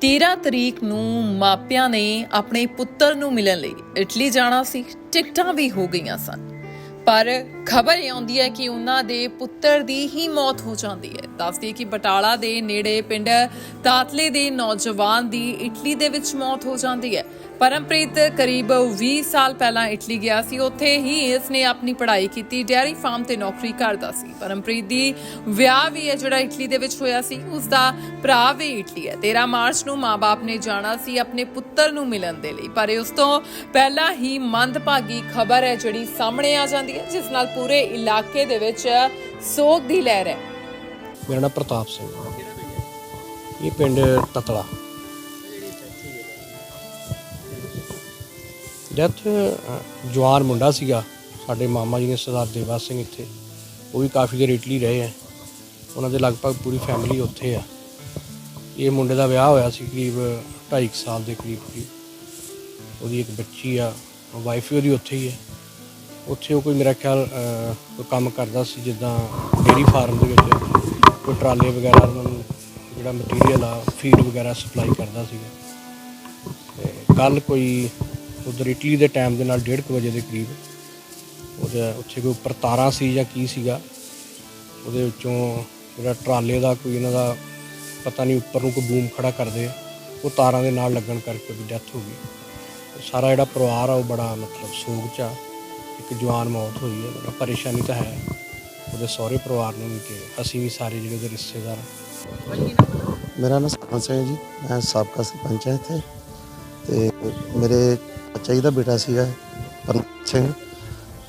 13 ਤਰੀਕ ਨੂੰ ਮਾਪਿਆਂ ਨੇ ਆਪਣੇ ਪੁੱਤਰ ਨੂੰ ਮਿਲਣ ਲਈ ਇਟਲੀ ਜਾਣਾ ਸੀ। ਟਿਕਟਾਂ ਵੀ ਹੋ ਗਈਆਂ ਸਨ। ਪਰ ਖਬਰ ਇਹ ਆਉਂਦੀ ਹੈ ਕਿ ਉਹਨਾਂ ਦੇ ਪੁੱਤਰ ਦੀ ਹੀ ਮੌਤ ਹੋ ਜਾਂਦੀ ਹੈ। ਦੱਸਦੀ ਹੈ ਕਿ ਬਟਾਲਾ ਦੇ ਨੇੜੇ ਪਿੰਡ ਤਾਤਲੇ ਦੇ ਨੌਜਵਾਨ ਦੀ ਇਟਲੀ ਦੇ ਵਿੱਚ ਮੌਤ ਹੋ ਜਾਂਦੀ ਹੈ। ਪਰਮਪ੍ਰੀਤ ਕਰੀਬ 20 ਸਾਲ ਪਹਿਲਾਂ ਇਟਲੀ ਗਿਆ ਸੀ। ਉੱਥੇ ਹੀ ਇਸਨੇ ਆਪਣੀ ਪੜ੍ਹਾਈ ਕੀਤੀ ਡੈਰੀ ਫਾਰਮ ਤੇ ਨੌਕਰੀ ਕਰਦਾ ਸੀ। ਪਰਮਪ੍ਰੀਤ ਦੀ ਵਿਆਹ ਵੀ ਹੈ ਜਿਹੜਾ ਇਟਲੀ ਦੇ ਵਿੱਚ ਹੋਇਆ ਸੀ, ਉਸ ਦਾ ਭਰਾ ਵੀ ਇਟਲੀ ਹੈ। 13 ਮਾਰਚ ਨੂੰ ਮਾਪੇ ਨੇ ਜਾਣਾ ਸੀ ਆਪਣੇ ਪੁੱਤਰ ਨੂੰ ਮਿਲਣ ਦੇ ਲਈ। ਪਰ ਉਸ ਤੋਂ ਪਹਿਲਾਂ ਹੀ ਮੰਦਭਾਗੀ ਖਬਰ ਹੈ ਜਿਹੜੀ ਸਾਹਮਣੇ ਆ ਜਾਂਦੀ ਹੈ, ਜਿਸ ਨਾਲ ਪੂਰੇ ਇਲਾਕੇ ਦੇ ਵਿੱਚ ਸੋਗ ਦੀ ਲਹਿਰ ਹੈ। ਮੇਰਾ ਨਾਮ ਪ੍ਰਤਾਪ ਸਿੰਘ ਇਹ ਪਿੰਡ ਤਤਲਾ। ਡੈਥ ਜਵਾਨ ਮੁੰਡਾ ਸੀਗਾ, ਸਾਡੇ ਮਾਮਾ ਜੀ ਨੇ ਸਰਦਾਰ ਦੇਵਾ ਸਿੰਘ ਇੱਥੇ, ਉਹ ਵੀ ਕਾਫੀ ਦੇਰ ਇਟਲੀ ਰਹੇ ਆ ਉਹਨਾਂ ਦੇ ਲਗਭਗ ਪੂਰੀ ਫੈਮਿਲੀ ਉੱਥੇ ਆ। ਇਹ ਮੁੰਡੇ ਦਾ ਵਿਆਹ ਹੋਇਆ ਸੀ ਕਰੀਬ 2.5 ਸਾਲ ਦੇ ਕਰੀਬ ਕਰੀਬ ਉਹਦੀ ਇੱਕ ਬੱਚੀ ਆ ਵਾਈਫ ਵੀ ਉਹਦੀ ਉੱਥੇ ਹੀ ਹੈ। ਉੱਥੇ ਉਹ ਕੋਈ ਮੇਰਾ ਖਿਆਲ ਕੰਮ ਕਰਦਾ ਸੀ ਜਿੱਦਾਂ ਡੇਰੀ ਫਾਰਮ ਦੇ ਵਿੱਚ। ਕੋਈ ਟਰਾਲੇ ਵਗੈਰਾ ਉਹਨਾਂ ਨੂੰ ਜਿਹੜਾ ਮਟੀਰੀਅਲ ਆ ਫੀਡ ਵਗੈਰਾ ਸਪਲਾਈ ਕਰਦਾ ਸੀਗਾ। ਤੇ ਕੱਲ ਕੋਈ ਉਧਰ ਇਟਲੀ ਦੇ ਟਾਈਮ ਦੇ ਨਾਲ 1:30 ਵਜੇ ਦੇ ਕਰੀਬ ਉਹਦੇ ਉੱਥੇ ਕੋਈ ਉੱਪਰ ਤਾਰਾਂ ਸੀ ਜਾਂ ਕੀ ਸੀਗਾ ਉਹਦੇ ਵਿੱਚੋਂ ਜਿਹੜਾ ਟਰਾਲੇ ਦਾ ਕੋਈ ਇਹਨਾਂ ਦਾ ਪਤਾ ਨਹੀਂ ਉੱਪਰ ਨੂੰ ਕੋਈ ਬੂਮ ਖੜਾ ਕਰਦੇ ਆ, ਉਹ ਤਾਰਾਂ ਦੇ ਨਾਲ ਲੱਗਣ ਕਰਕੇ ਉਹਦੀ ਡੈਥ ਹੋ ਗਈ। ਸਾਰਾ ਜਿਹੜਾ ਪਰਿਵਾਰ ਆ ਉਹ ਬੜਾ ਮਤਲਬ ਸੋਗ ਚ ਆ ਇੱਕ ਜਵਾਨ ਮੌਤ ਹੋਈ ਹੈ ਬੜਾ ਪਰੇਸ਼ਾਨੀ ਤਾਂ ਹੈ। ਉਹਦੇ ਸਹੁਰੇ ਪਰਿਵਾਰ ਨੂੰ ਵੀ ਕਿ ਅਸੀਂ ਵੀ ਸਾਰੇ ਜਿਹੜੇ ਉਹਦੇ ਰਿਸ਼ਤੇਦਾਰ ਮੇਰਾ ਨਾਮ ਸਰਪੰਚ ਸਿੰਘ ਹੈ ਜੀ ਮੈਂ ਸਾਬਕਾ ਸਰਪੰਚ ਹਾਂ ਇੱਥੇ। ਤੇ ਮੇਰੇ ਬੱਚਾ ਜੀ ਦਾ ਬੇਟਾ ਸੀਗਾ ਪਰਮਜੀਤ ਸਿੰਘ।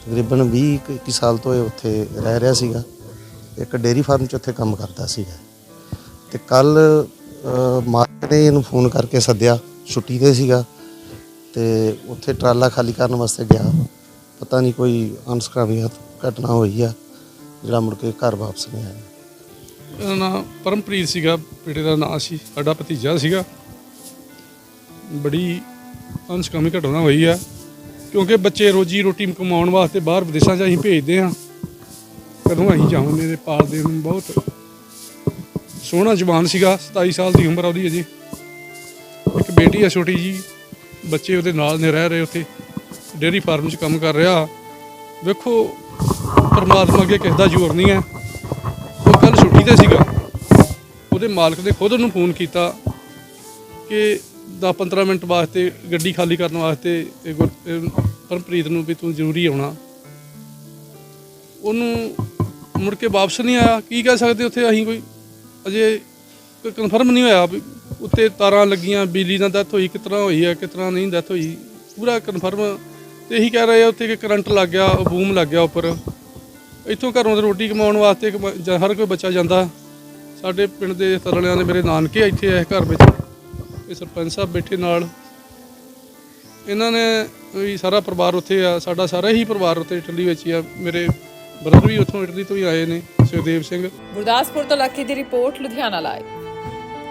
ਤਕਰੀਬਨ 20 ਕੁ- ਇੱਕੀ ਸਾਲ ਤੋਂ ਇਹ ਉੱਥੇ ਰਹਿ ਰਿਹਾ ਸੀਗਾ। ਇੱਕ ਡੇਰੀ ਫਾਰਮ 'ਚ ਉੱਥੇ ਕੰਮ ਕਰਦਾ ਸੀਗਾ। ਤੇ ਕੱਲ ਮਾਲਕ ਨੇ ਇਹਨੂੰ ਫੋਨ ਕਰਕੇ ਸੱਦਿਆ, ਛੁੱਟੀ ਤੇ ਸੀਗਾ। ਤੇ ਉੱਥੇ ਟਰਾਲਾ ਖਾਲੀ ਕਰਨ ਵਾਸਤੇ ਗਿਆ। ਪਤਾ ਨਹੀਂ ਕੋਈ ਅਨਸਕਾਮੀ ਘਟਨਾ ਹੋਈ ਆ, ਜਿਹੜਾ ਮੁੜ ਕੇ ਘਰ ਵਾਪਸ ਨਹੀਂ ਆਇਆ। ਇਹਦਾ ਨਾਮ ਪਰਮਪ੍ਰੀਤ ਸੀਗਾ, ਬੇਟੇ ਦਾ ਨਾਂ ਸੀ, ਸਾਡਾ ਭਤੀਜਾ ਸੀਗਾ। ਬੜੀ ਅਨਸਕਾਮੀ ਘਟਨਾ ਹੋਈ ਆ। ਕਿਉਂਕਿ ਬੱਚੇ ਰੋਜੀ ਰੋਟੀ ਕਮਾਉਣ ਵਾਸਤੇ ਬਾਹਰ ਵਿਦੇਸ਼ਾਂ 'ਚ ਅਸੀਂ ਭੇਜਦੇ ਆ ਕਦੋਂ ਅਸੀਂ ਜਾਵਾਂਗੇ ਤੇ ਪਾਲਦੇ ਨੂੰ ਬਹੁਤ। ਸੋਹਣਾ ਜਵਾਨ ਸੀਗਾ 27 ਸਾਲ ਦੀ ਉਮਰ ਆ ਉਹਦੀ ਅਜੇ। ਇੱਕ ਬੇਟੀ ਆ ਛੋਟੀ ਜੀ ਬੱਚੇ ਉਹਦੇ ਨਾਲ ਨੇ ਰਹਿ ਰਹੇ ਉੱਥੇ। ਡੇਅਰੀ ਫਾਰਮ 'ਚ ਕੰਮ ਕਰ ਰਿਹਾ। ਵੇਖੋ, ਪਰਮਾਤਮਾ ਅੱਗੇ ਕਿਸੇ ਦਾ ਜ਼ੋਰ ਨਹੀਂ ਹੈ। ਉਹ ਕੱਲ ਛੁੱਟੀ ਤੇ ਸੀਗਾ। ਉਹਦੇ ਮਾਲਕ ਨੇ ਖੁਦ ਉਹਨੂੰ ਫੋਨ ਕੀਤਾ ਕਿ 10-15 ਮਿੰਟ ਵਾਸਤੇ ਗੱਡੀ ਖਾਲੀ ਕਰਨ ਵਾਸਤੇ ਪਰਮਪ੍ਰੀਤ ਨੂੰ ਵੀ ਤੂੰ ਜ਼ਰੂਰੀ ਆਉਣਾ। ਉਹਨੂੰ ਮੁੜ ਕੇ ਵਾਪਸ ਨਹੀਂ ਆਇਆ। ਕੀ ਕਹਿ ਸਕਦੇ ਉੱਥੇ ਅਸੀਂ ਕੋਈ ਅਜੇ ਕਨਫਰਮ ਨਹੀਂ ਹੋਇਆ ਵੀ ਉੱਤੇ ਤਾਰਾਂ ਲੱਗੀਆਂ, ਬਿਜਲੀ ਨਾਲ ਡੈਥ ਹੋਈ, ਕਿਤਨਾ ਹੋਈ ਹੈ, ਕਿਤਨਾ ਨਹੀਂ ਡੈਥ ਹੋਈ। ਪੂਰਾ ਕਨਫਰਮ ਤੇ ਇਹੀ ਕਹਿ ਰਹੇ ਆ ਉੱਥੇ ਕਿ ਕਰੰਟ ਲੱਗ ਗਿਆ ਬੂਮ ਲੱਗ ਗਿਆ ਉੱਪਰ। ਇੱਥੋਂ ਘਰੋਂ ਤੇ ਰੋਟੀ ਕਮਾਉਣ ਵਾਸਤੇ ਕਮਾ- ਹਰ ਕੋਈ ਬੱਚਾ ਜਾਂਦਾ। ਸਾਡੇ ਪਿੰਡ ਦੇ ਤਰਲਿਆਂ ਦੇ ਮੇਰੇ ਨਾਨਕੇ ਇੱਥੇ ਆ ਘਰ ਵਿੱਚ। ਇਹ ਸਰਪੰਚ ਸਾਹਿਬ ਬੈਠੇ ਨਾਲ। ਇਹਨਾਂ ਨੇ ਵੀ ਸਾਰਾ ਪਰਿਵਾਰ ਉੱਥੇ ਆ, ਸਾਡਾ ਸਾਰਾ ਹੀ ਪਰਿਵਾਰ ਉੱਥੇ ਇਟਲੀ ਵਿੱਚ ਹੀ ਆ। ਮੇਰੇ ਬ੍ਰਦਰ ਵੀ ਉੱਥੋਂ ਇਟਲੀ ਤੋਂ ਹੀ ਆਏ ਨੇ, ਸੁਖਦੇਵ ਸਿੰਘ। ਗੁਰਦਾਸਪੁਰ ਤੋਂ ਲੱਕੀ ਦੀ ਰਿਪੋਰਟ ਲੁਧਿਆਣਾ ਲਾਈਵ